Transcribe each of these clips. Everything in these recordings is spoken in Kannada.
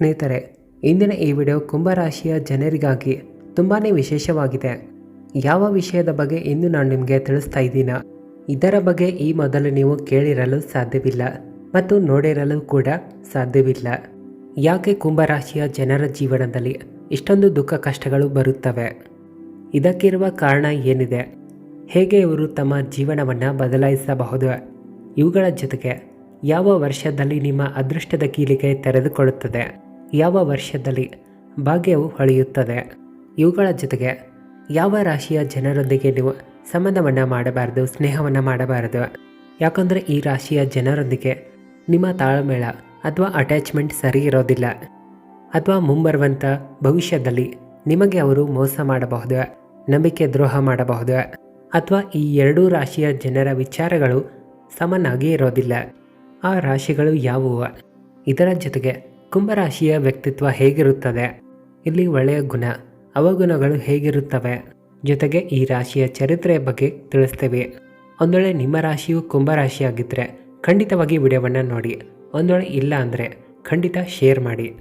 ಸ್ನೇಹಿತರೆ, ಇಂದಿನ ಈ ವಿಡಿಯೋ ಕುಂಭರಾಶಿಯ ಜನರಿಗಾಗಿ ತುಂಬಾ ವಿಶೇಷವಾಗಿದೆ. ಯಾವ ವಿಷಯದ ಬಗ್ಗೆ ಇಂದು ನಾನು ನಿಮಗೆ ತಿಳಿಸ್ತಾ ಇದ್ದೀನ? ಇದರ ಬಗ್ಗೆ ಈ ಮೊದಲು ನೀವು ಕೇಳಿರಲು ಸಾಧ್ಯವಿಲ್ಲ ಮತ್ತು ನೋಡಿರಲು ಕೂಡ ಸಾಧ್ಯವಿಲ್ಲ. ಯಾಕೆ ಕುಂಭರಾಶಿಯ ಜನರ ಜೀವನದಲ್ಲಿ ಇಷ್ಟೊಂದು ದುಃಖ ಕಷ್ಟಗಳು ಬರುತ್ತವೆ? ಇದಕ್ಕಿರುವ ಕಾರಣ ಏನಿದೆ? ಹೇಗೆ ಇವರು ತಮ್ಮ ಜೀವನವನ್ನು ಬದಲಾಯಿಸಬಹುದು? ಇವುಗಳ ಜೊತೆಗೆ ಯಾವ ವರ್ಷದಲ್ಲಿ ನಿಮ್ಮ ಅದೃಷ್ಟದ ಕೀಲಿಗೆ ತೆರೆದುಕೊಳ್ಳುತ್ತದೆ? ಯಾವ ವರ್ಷದಲ್ಲಿ ಭಾಗ್ಯವು ಹೊಳೆಯುತ್ತದೆ? ಇವುಗಳ ಜೊತೆಗೆ ಯಾವ ರಾಶಿಯ ಜನರೊಂದಿಗೆ ನೀವು ಸಂಬಂಧವನ್ನು ಮಾಡಬಾರದು, ಸ್ನೇಹವನ್ನು ಮಾಡಬಾರದು? ಯಾಕಂದರೆ ಈ ರಾಶಿಯ ಜನರೊಂದಿಗೆ ನಿಮ್ಮ ತಾಳ್ಮೇಳ ಅಥವಾ ಅಟ್ಯಾಚ್ಮೆಂಟ್ ಸರಿ ಇರೋದಿಲ್ಲ. ಅಥವಾ ಮುಂಬರುವಂಥ ಭವಿಷ್ಯದಲ್ಲಿ ನಿಮಗೆ ಅವರು ಮೋಸ ಮಾಡಬಹುದು, ನಂಬಿಕೆ ದ್ರೋಹ ಮಾಡಬಹುದು, ಅಥವಾ ಈ ಎರಡೂ ರಾಶಿಯ ಜನರ ವಿಚಾರಗಳು ಸಮನಾಗಿ ಇರೋದಿಲ್ಲ. ಆ ರಾಶಿಗಳು ಯಾವುವು? ಇದರ ಜೊತೆಗೆ ಕುಂಭರಾಶಿಯ ವ್ಯಕ್ತಿತ್ವ ಹೇಗಿರುತ್ತದೆ? ಇಲ್ಲಿ ಒಳ್ಳೆಯ ಗುಣ, ಅವಗುಣಗಳು ಹೇಗಿರುತ್ತವೆ? ಜೊತೆಗೆ ಈ ರಾಶಿಯ ಚರಿತ್ರೆಯ ಬಗ್ಗೆ ತಿಳಿಸ್ತೇವೆ. ಒಂದೊಳ್ಳೆ ನಿಮ್ಮ ರಾಶಿಯು ಕುಂಭರಾಶಿಯಾಗಿದ್ದರೆ ಖಂಡಿತವಾಗಿ ವಿಡಿಯೋವನ್ನು ನೋಡಿ. ಒಂದೊಳ್ಳೆ ಇಲ್ಲ ಅಂದರೆ ಖಂಡಿತ ಶೇರ್ ಮಾಡಿ.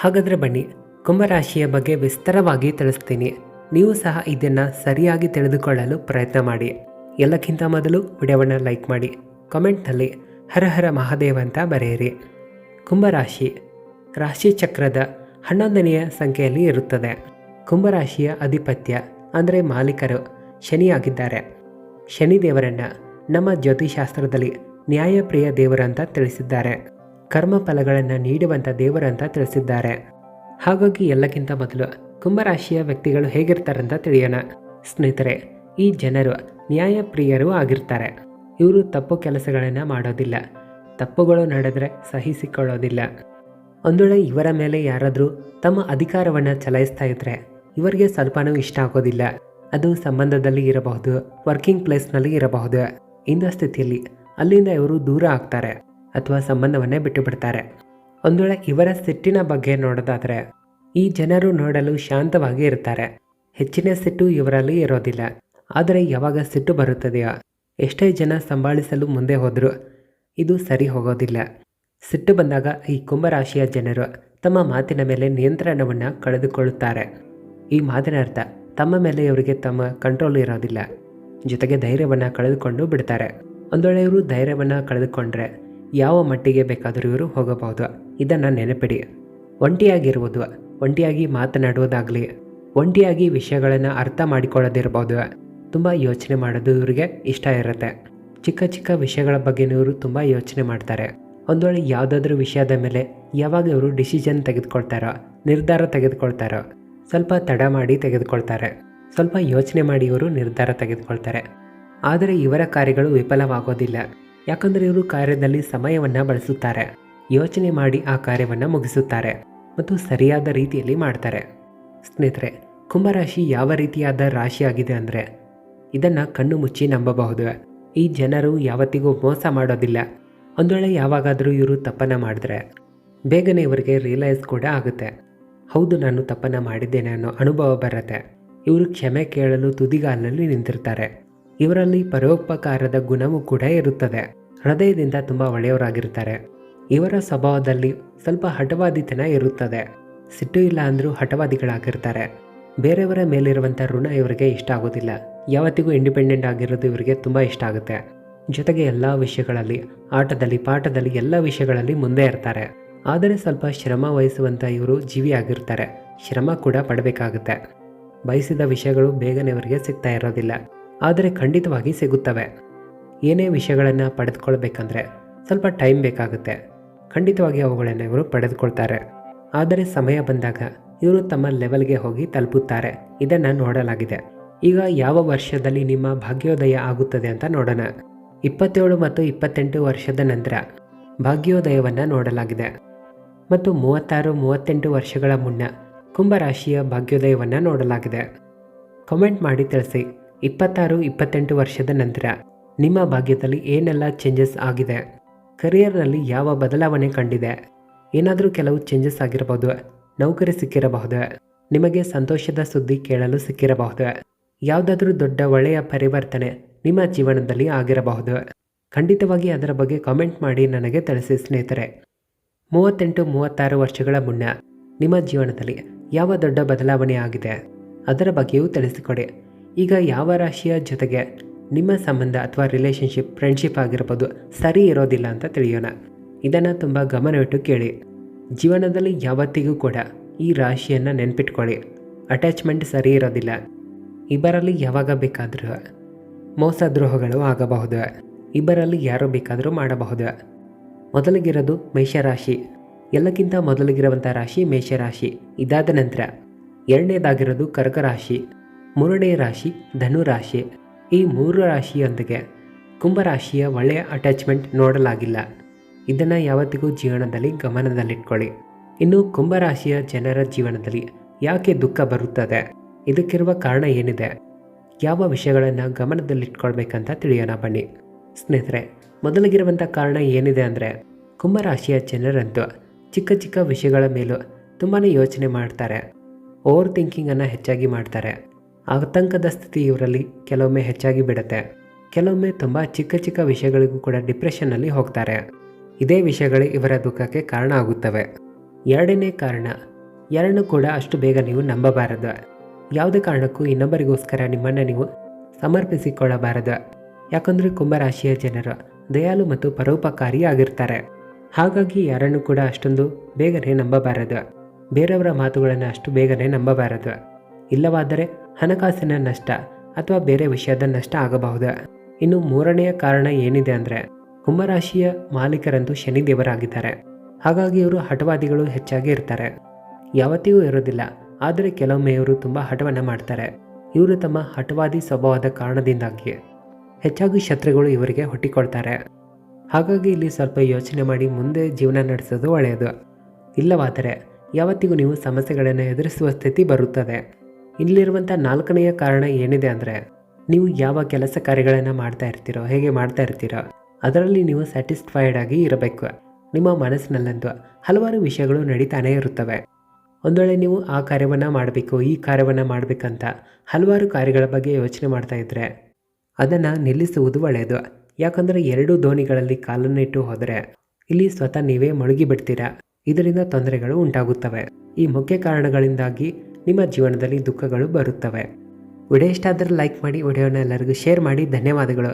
ಹಾಗಾದರೆ ಬನ್ನಿ, ಕುಂಭರಾಶಿಯ ಬಗ್ಗೆ ವಿಸ್ತಾರವಾಗಿ ತಿಳಿಸ್ತೀನಿ. ನೀವು ಸಹ ಇದನ್ನು ಸರಿಯಾಗಿ ತಿಳಿದುಕೊಳ್ಳಲು ಪ್ರಯತ್ನ ಮಾಡಿ. ಎಲ್ಲಕ್ಕಿಂತ ಮೊದಲು ವಿಡಿಯೋವನ್ನು ಲೈಕ್ ಮಾಡಿ. ಕಾಮೆಂಟ್ನಲ್ಲಿ ಹರ ಹರ ಮಹಾದೇವ ಅಂತ ಬರೆಯಿರಿ. ಕುಂಭರಾಶಿ ರಾಶಿ ಚಕ್ರದ ಹನ್ನೊಂದನೆಯ ಸಂಖ್ಯೆಯಲ್ಲಿ ಇರುತ್ತದೆ. ಕುಂಭರಾಶಿಯ ಅಧಿಪತ್ಯ ಅಂದರೆ ಮಾಲೀಕರು ಶನಿಯಾಗಿದ್ದಾರೆ. ಶನಿದೇವರನ್ನು ನಮ್ಮ ಜ್ಯೋತಿಷಾಸ್ತ್ರದಲ್ಲಿ ನ್ಯಾಯಪ್ರಿಯ ದೇವರಂತ ತಿಳಿಸಿದ್ದಾರೆ. ಕರ್ಮ ಫಲಗಳನ್ನು ನೀಡುವಂಥ ದೇವರಂತ ತಿಳಿಸಿದ್ದಾರೆ. ಹಾಗಾಗಿ ಎಲ್ಲಕ್ಕಿಂತ ಮೊದಲು ಕುಂಭರಾಶಿಯ ವ್ಯಕ್ತಿಗಳು ಹೇಗಿರ್ತಾರಂತ ತಿಳಿಯೋಣ. ಸ್ನೇಹಿತರೆ, ಈ ಜನರು ನ್ಯಾಯಪ್ರಿಯರೂ ಆಗಿರ್ತಾರೆ. ಇವರು ತಪ್ಪು ಕೆಲಸಗಳನ್ನು ಮಾಡೋದಿಲ್ಲ. ತಪ್ಪುಗಳು ನಡೆದರೆ ಸಹಿಸಿಕೊಳ್ಳೋದಿಲ್ಲ. ಒಂದೊಳ್ಳೆ ಇವರ ಮೇಲೆ ಯಾರಾದರೂ ತಮ್ಮ ಅಧಿಕಾರವನ್ನು ಚಲಾಯಿಸ್ತಾ ಇದ್ರೆ ಇವರಿಗೆ ಸ್ವಲ್ಪನೂ ಇಷ್ಟ ಆಗೋದಿಲ್ಲ. ಅದು ಸಂಬಂಧದಲ್ಲಿ ಇರಬಹುದು ವರ್ಕಿಂಗ್ ಪ್ಲೇಸ್ನಲ್ಲಿ ಇರಬಹುದು. ಇಂಥ ಸ್ಥಿತಿಯಲ್ಲಿ ಅಲ್ಲಿಂದ ಇವರು ದೂರ ಆಗ್ತಾರೆ ಅಥವಾ ಸಂಬಂಧವನ್ನೇ ಬಿಟ್ಟು ಬಿಡ್ತಾರೆ. ಒಂದೊಳ್ಳೆ ಇವರ ಸಿಟ್ಟಿನ ಬಗ್ಗೆ ನೋಡೋದಾದರೆ ಈ ಜನರು ನೋಡಲು ಶಾಂತವಾಗಿ ಇರ್ತಾರೆ. ಹೆಚ್ಚಿನ ಸಿಟ್ಟು ಇವರಲ್ಲಿ ಇರೋದಿಲ್ಲ. ಆದರೆ ಯಾವಾಗ ಸಿಟ್ಟು ಬರುತ್ತದೆಯೋ ಎಷ್ಟೇ ಜನ ಸಂಭಾಳಿಸಲು ಮುಂದೆ ಹೋದರೂ ಇದು ಸರಿ ಹೋಗೋದಿಲ್ಲ. ಸಿಟ್ಟು ಬಂದಾಗ ಈ ಕುಂಭರಾಶಿಯ ಜನರು ತಮ್ಮ ಮಾತಿನ ಮೇಲೆ ನಿಯಂತ್ರಣವನ್ನು ಕಳೆದುಕೊಳ್ಳುತ್ತಾರೆ. ಈ ಮಾತಿನ ಅರ್ಥ ತಮ್ಮ ಮೇಲೆ ಇವರಿಗೆ ತಮ್ಮ ಕಂಟ್ರೋಲ್ ಇರೋದಿಲ್ಲ. ಜೊತೆಗೆ ಧೈರ್ಯವನ್ನು ಕಳೆದುಕೊಂಡು ಬಿಡ್ತಾರೆ. ಒಂದೊಳ್ಳೆ ಇವರು ಧೈರ್ಯವನ್ನು ಕಳೆದುಕೊಂಡ್ರೆ ಯಾವ ಮಟ್ಟಿಗೆ ಬೇಕಾದರೂ ಇವರು ಹೋಗಬಹುದು. ಇದನ್ನು ನೆನಪಿಡಿ. ಒಂಟಿಯಾಗಿರುವುದು, ಒಂಟಿಯಾಗಿ ಮಾತನಾಡುವುದಾಗಲಿ, ಒಂಟಿಯಾಗಿ ವಿಷಯಗಳನ್ನು ಅರ್ಥ ಮಾಡಿಕೊಳ್ಳೋದಿರ್ಬೋದು. ತುಂಬ ಯೋಚನೆ ಮಾಡೋದು ಇವರಿಗೆ ಇಷ್ಟ ಇರುತ್ತೆ. ಚಿಕ್ಕ ಚಿಕ್ಕ ವಿಷಯಗಳ ಬಗ್ಗೆ ಇವರು ತುಂಬ ಯೋಚನೆ ಮಾಡ್ತಾರೆ. ಒಂದು ವೇಳೆ ಯಾವುದಾದ್ರೂ ವಿಷಯದ ಮೇಲೆ ಯಾವಾಗ ಇವರು ಡಿಸಿಷನ್ ತೆಗೆದುಕೊಳ್ತಾರೋ, ನಿರ್ಧಾರ ತೆಗೆದುಕೊಳ್ತಾರೋ. ಸ್ವಲ್ಪ ತಡ ಮಾಡಿ ತೆಗೆದುಕೊಳ್ತಾರೆ. ಸ್ವಲ್ಪ ಯೋಚನೆ ಮಾಡಿ ಇವರು ನಿರ್ಧಾರ ತೆಗೆದುಕೊಳ್ತಾರೆ. ಆದರೆ ಇವರ ಕಾರ್ಯಗಳು ವಿಫಲವಾಗೋದಿಲ್ಲ. ಯಾಕಂದರೆ ಇವರು ಕಾರ್ಯದಲ್ಲಿ ಸಮಯವನ್ನು ಬಳಸುತ್ತಾರೆ. ಯೋಚನೆ ಮಾಡಿ ಆ ಕಾರ್ಯವನ್ನು ಮುಗಿಸುತ್ತಾರೆ ಮತ್ತು ಸರಿಯಾದ ರೀತಿಯಲ್ಲಿ ಮಾಡ್ತಾರೆ. ಸ್ನೇಹಿತರೆ, ಕುಂಭರಾಶಿ ಯಾವ ರೀತಿಯಾದ ರಾಶಿಯಾಗಿದೆ ಅಂದರೆ ಇದನ್ನು ಕಣ್ಣು ಮುಚ್ಚಿ ನಂಬಬಹುದು. ಈ ಜನರು ಯಾವತ್ತಿಗೂ ಮೋಸ ಮಾಡೋದಿಲ್ಲ. ಒಂದು ವೇಳೆ ಯಾವಾಗಾದರೂ ಇವರು ತಪ್ಪನ್ನು ಮಾಡಿದ್ರೆ ಬೇಗನೆ ಇವರಿಗೆ ರಿಯಲೈಸ್ ಕೂಡ ಆಗುತ್ತೆ. ಹೌದು, ನಾನು ತಪ್ಪನ್ನು ಮಾಡಿದ್ದೇನೆ ಅನ್ನೋ ಅನುಭವ ಬರುತ್ತೆ. ಇವರು ಕ್ಷಮೆ ಕೇಳಲು ತುದಿಗಾಲಲ್ಲಿ ನಿಂತಿರ್ತಾರೆ. ಇವರಲ್ಲಿ ಪರೋಪಕಾರದ ಗುಣವೂ ಕೂಡ ಇರುತ್ತದೆ. ಹೃದಯದಿಂದ ತುಂಬ ಒಳ್ಳೆಯವರಾಗಿರ್ತಾರೆ. ಇವರ ಸ್ವಭಾವದಲ್ಲಿ ಸ್ವಲ್ಪ ಹಠವಾದಿತನ ಇರುತ್ತದೆ. ಸಿಟ್ಟು ಇಲ್ಲ ಅಂದರೂ ಹಠವಾದಿಗಳಾಗಿರ್ತಾರೆ. ಬೇರೆಯವರ ಮೇಲಿರುವಂಥ ಋಣ ಇವರಿಗೆ ಇಷ್ಟ ಆಗೋದಿಲ್ಲ. ಯಾವತ್ತಿಗೂ ಇಂಡಿಪೆಂಡೆಂಟ್ ಆಗಿರೋದು ಇವರಿಗೆ ತುಂಬ ಇಷ್ಟ ಆಗುತ್ತೆ. ಜೊತೆಗೆ ಎಲ್ಲ ವಿಷಯಗಳಲ್ಲಿ, ಆಟದಲ್ಲಿ, ಪಾಠದಲ್ಲಿ ಎಲ್ಲ ವಿಷಯಗಳಲ್ಲಿ ಮುಂದೆ ಇರ್ತಾರೆ. ಆದರೆ ಸ್ವಲ್ಪ ಶ್ರಮ ವಹಿಸುವಂಥ ಇವರು ಜೀವಿಯಾಗಿರ್ತಾರೆ. ಶ್ರಮ ಕೂಡ ಪಡಬೇಕಾಗುತ್ತೆ. ಬಯಸಿದ ವಿಷಯಗಳು ಬೇಗನೆ ಅವರಿಗೆ ಸಿಗ್ತಾ ಇರೋದಿಲ್ಲ. ಆದರೆ ಖಂಡಿತವಾಗಿ ಸಿಗುತ್ತವೆ. ಏನೇ ವಿಷಯಗಳನ್ನು ಪಡೆದುಕೊಳ್ಬೇಕಂದ್ರೆ ಸ್ವಲ್ಪ ಟೈಮ್ ಬೇಕಾಗುತ್ತೆ. ಖಂಡಿತವಾಗಿ ಅವುಗಳನ್ನು ಇವರು ಪಡೆದುಕೊಳ್ತಾರೆ. ಆದರೆ ಸಮಯ ಬಂದಾಗ ಇವರು ತಮ್ಮ ಲೆವೆಲ್ಗೆ ಹೋಗಿ ತಲುಪುತ್ತಾರೆ. ಇದನ್ನು ನೋಡಲಾಗಿದೆ. ಈಗ ಯಾವ ವರ್ಷದಲ್ಲಿ ನಿಮ್ಮ ಭಾಗ್ಯೋದಯ ಆಗುತ್ತದೆ ಅಂತ ನೋಡೋಣ. ಇಪ್ಪತ್ತೇಳು ಮತ್ತು ಇಪ್ಪತ್ತೆಂಟು ವರ್ಷದ ನಂತರ ಭಾಗ್ಯೋದಯವನ್ನು ನೋಡಲಾಗಿದೆ. ಮತ್ತು ಮೂವತ್ತಾರು, ಮೂವತ್ತೆಂಟು ವರ್ಷಗಳ ಮುನ್ನ ಕುಂಭರಾಶಿಯ ಭಾಗ್ಯೋದಯವನ್ನು ನೋಡಲಾಗಿದೆ. ಕಮೆಂಟ್ ಮಾಡಿ ತಿಳಿಸಿ. ಇಪ್ಪತ್ತಾರು, ಇಪ್ಪತ್ತೆಂಟು ವರ್ಷದ ನಂತರ ನಿಮ್ಮ ಭಾಗ್ಯದಲ್ಲಿ ಏನೆಲ್ಲ ಚೇಂಜಸ್ ಆಗಿದೆ? ಕರಿಯರ್ನಲ್ಲಿ ಯಾವ ಬದಲಾವಣೆ ಕಂಡಿದೆ? ಏನಾದರೂ ಕೆಲವು ಚೇಂಜಸ್ ಆಗಿರಬಹುದು, ನೌಕರಿ ಸಿಕ್ಕಿರಬಹುದು, ನಿಮಗೆ ಸಂತೋಷದ ಸುದ್ದಿ ಕೇಳಲು ಸಿಕ್ಕಿರಬಹುದು. ಯಾವುದಾದ್ರೂ ದೊಡ್ಡ ಒಳ್ಳೆಯ ಪರಿವರ್ತನೆ ನಿಮ್ಮ ಜೀವನದಲ್ಲಿ ಆಗಿರಬಹುದು. ಖಂಡಿತವಾಗಿ ಅದರ ಬಗ್ಗೆ ಕಾಮೆಂಟ್ ಮಾಡಿ ನನಗೆ ತಿಳಿಸಿ ಸ್ನೇಹಿತರೆ. ಮೂವತ್ತೆಂಟು ಮೂವತ್ತಾರು ವರ್ಷಗಳ ಮುನ್ನ ನಿಮ್ಮ ಜೀವನದಲ್ಲಿ ಯಾವ ದೊಡ್ಡ ಬದಲಾವಣೆ ಆಗಿದೆ? ಅದರ ಬಗ್ಗೆಯೂ ತಿಳಿಸಿಕೊಡಿ. ಈಗ ಯಾವ ರಾಶಿಯ ಜೊತೆಗೆ ನಿಮ್ಮ ಸಂಬಂಧ ಅಥವಾ ರಿಲೇಷನ್ಶಿಪ್ ಫ್ರೆಂಡ್ಶಿಪ್ ಆಗಿರ್ಬೋದು ಸರಿ ಇರೋದಿಲ್ಲ ಅಂತ ತಿಳಿಯೋಣ. ಇದನ್ನು ತುಂಬ ಗಮನವಿಟ್ಟು ಕೇಳಿ. ಜೀವನದಲ್ಲಿ ಯಾವತ್ತಿಗೂ ಕೂಡ ಈ ರಾಶಿಯನ್ನು ನೆನ್ಪಿಟ್ಕೊಳ್ಳಿ. ಅಟ್ಯಾಚ್ಮೆಂಟ್ ಸರಿ ಇರೋದಿಲ್ಲ. ಇಬ್ಬರಲ್ಲಿ ಯಾವಾಗ ಬೇಕಾದರೂ ಮೋಸ ದ್ರೋಹಗಳು ಆಗಬಹುದು? ಇಬ್ಬರಲ್ಲಿ ಯಾರು ಬೇಕಾದರೂ ಮಾಡಬಹುದು? ಮೊದಲಿಗಿರೋದು ಮೇಷರಾಶಿ. ಎಲ್ಲಕ್ಕಿಂತ ಮೊದಲಿಗಿರುವಂಥ ರಾಶಿ ಮೇಷರಾಶಿ. ಇದಾದ ನಂತರ ಎರಡನೇದಾಗಿರೋದು ಕರ್ಕ ರಾಶಿ ಮೂರನೇ ರಾಶಿ ಧನು ರಾಶಿ ಈ ಮೂರು ರಾಶಿಯೊಂದಿಗೆ ಕುಂಭರಾಶಿಯ ಒಳ್ಳೆಯ ಅಟ್ಯಾಚ್ಮೆಂಟ್ ನೋಡಲಾಗಿಲ್ಲ. ಇದನ್ನು ಯಾವತ್ತಿಗೂ ಜೀವನದಲ್ಲಿ ಗಮನದಲ್ಲಿಟ್ಕೊಳ್ಳಿ. ಇನ್ನು ಕುಂಭರಾಶಿಯ ಜನರ ಜೀವನದಲ್ಲಿ ಯಾಕೆ ದುಃಖ ಬರುತ್ತದೆ? ಇದಕ್ಕಿರುವ ಕಾರಣ ಏನಿದೆ? ಯಾವ ವಿಷಯಗಳನ್ನು ಗಮನದಲ್ಲಿಟ್ಕೊಳ್ಬೇಕಂತ ತಿಳಿಯೋಣ ಬನ್ನಿ. ಸ್ನೇಹಿತರೆ, ಮೊದಲಿಗಿರುವಂಥ ಕಾರಣ ಏನಿದೆ ಅಂದರೆ, ಕುಂಭರಾಶಿಯ ಜನರಂತೂ ಚಿಕ್ಕ ಚಿಕ್ಕ ವಿಷಯಗಳ ಮೇಲೂ ತುಂಬಾ ಯೋಚನೆ ಮಾಡ್ತಾರೆ. ಓವರ್ ಥಿಂಕಿಂಗನ್ನು ಹೆಚ್ಚಾಗಿ ಮಾಡ್ತಾರೆ. ಆತಂಕದ ಸ್ಥಿತಿ ಇವರಲ್ಲಿ ಕೆಲವೊಮ್ಮೆ ಹೆಚ್ಚಾಗಿ ಬಿಡುತ್ತೆ. ಕೆಲವೊಮ್ಮೆ ತುಂಬ ಚಿಕ್ಕ ಚಿಕ್ಕ ವಿಷಯಗಳಿಗೂ ಕೂಡ ಡಿಪ್ರೆಷನ್ನಲ್ಲಿ ಹೋಗ್ತಾರೆ. ಇದೇ ವಿಷಯಗಳು ಇವರ ದುಃಖಕ್ಕೆ ಕಾರಣ ಆಗುತ್ತವೆ. ಎರಡನೇ ಕಾರಣ ಎರಡನ್ನೂ ಕೂಡ ಅಷ್ಟು ಬೇಗ ನೀವು ನಂಬಬಾರದು. ಯಾವುದೇ ಕಾರಣಕ್ಕೂ ಇನ್ನೊಬ್ಬರಿಗೋಸ್ಕರ ನಿಮ್ಮನ್ನು ನೀವು ಸಮರ್ಪಿಸಿಕೊಳ್ಳಬಾರದು. ಯಾಕಂದರೆ ಕುಂಭರಾಶಿಯ ಜನರು ದಯಾಳು ಮತ್ತು ಪರೋಪಕಾರಿ ಆಗಿರ್ತಾರೆ. ಹಾಗಾಗಿ ಯಾರನ್ನು ಕೂಡ ಅಷ್ಟೊಂದು ಬೇಗನೆ ನಂಬಬಾರದು. ಬೇರೆಯವರ ಮಾತುಗಳನ್ನು ಅಷ್ಟು ಬೇಗನೆ ನಂಬಬಾರದು. ಇಲ್ಲವಾದರೆ ಹಣಕಾಸಿನ ನಷ್ಟ ಅಥವಾ ಬೇರೆ ವಿಷಯದ ನಷ್ಟ ಆಗಬಹುದು. ಇನ್ನು ಮೂರನೆಯ ಕಾರಣ ಏನಿದೆ ಅಂದರೆ ಕುಂಭರಾಶಿಯ ಮಾಲೀಕರಂತೂ ಶನಿದೇವರಾಗಿದ್ದಾರೆ. ಹಾಗಾಗಿ ಇವರು ಹಠವಾದಿಗಳು ಹೆಚ್ಚಾಗಿ ಇರ್ತಾರೆ. ಯಾವತ್ತಿಗೂ ಇರೋದಿಲ್ಲ ಆದರೆ ಕೆಲವೊಮ್ಮೆ ಇವರು ತುಂಬ ಹಠವನ್ನು ಮಾಡ್ತಾರೆ. ಇವರು ತಮ್ಮ ಹಠವಾದಿ ಸ್ವಭಾವದ ಕಾರಣದಿಂದಾಗಿ ಹೆಚ್ಚಾಗಿ ಶತ್ರುಗಳು ಇವರಿಗೆ ಹುಟ್ಟಿಕೊಳ್ತಾರೆ. ಹಾಗಾಗಿ ಇಲ್ಲಿ ಸ್ವಲ್ಪ ಯೋಚನೆ ಮಾಡಿ ಮುಂದೆ ಜೀವನ ನಡೆಸೋದು ಒಳ್ಳೆಯದು. ಇಲ್ಲವಾದರೆ ಯಾವತ್ತಿಗೂ ನೀವು ಸಮಸ್ಯೆಗಳನ್ನು ಎದುರಿಸುವ ಸ್ಥಿತಿ ಬರುತ್ತದೆ. ಇಲ್ಲಿರುವಂಥ ನಾಲ್ಕನೆಯ ಕಾರಣ ಏನಿದೆ ಅಂದರೆ ನೀವು ಯಾವ ಕೆಲಸ ಕಾರ್ಯಗಳನ್ನು ಮಾಡ್ತಾ ಇರ್ತೀರೋ, ಹೇಗೆ ಮಾಡ್ತಾ ಇರ್ತೀರೋ, ಅದರಲ್ಲಿ ನೀವು ಸ್ಯಾಟಿಸ್ಫೈಡ್ ಆಗಿ ಇರಬೇಕು. ನಿಮ್ಮ ಮನಸ್ಸಿನಲ್ಲಂತೂ ಹಲವಾರು ವಿಷಯಗಳು ನಡೀತಾನೇ ಇರುತ್ತವೆ. ಒಂದು ವೇಳೆ ನೀವು ಆ ಕಾರ್ಯವನ್ನು ಮಾಡಬೇಕು, ಈ ಕಾರ್ಯವನ್ನು ಮಾಡಬೇಕಂತ ಹಲವಾರು ಕಾರ್ಯಗಳ ಬಗ್ಗೆ ಯೋಚನೆ ಮಾಡ್ತಾ ಇದ್ದರೆ ಅದನ್ನು ನಿಲ್ಲಿಸುವುದು ಒಳ್ಳೆಯದು ಯಾಕಂದರೆ ಎರಡು ದೋಣಿಗಳಲ್ಲಿ ಕಾಲನ್ನು ಇಟ್ಟು ಹೋದರೆ ಇಲ್ಲಿ ಸ್ವತಃ ನೀವೇ ಮುಳುಗಿ ಬಿಡ್ತೀರಾ? ಇದರಿಂದ ತೊಂದರೆಗಳು ಉಂಟಾಗುತ್ತವೆ. ಈ ಮುಖ್ಯ ಕಾರಣಗಳಿಂದಾಗಿ ನಿಮ್ಮ ಜೀವನದಲ್ಲಿ ದುಃಖಗಳು ಬರುತ್ತವೆ. ವಿಡಿಯೋ ಇಷ್ಟ ಆದರೆ ಲೈಕ್ ಮಾಡಿ, ವಿಡಿಯೋನ ಎಲ್ಲರಿಗೂ ಶೇರ್ ಮಾಡಿ. ಧನ್ಯವಾದಗಳು.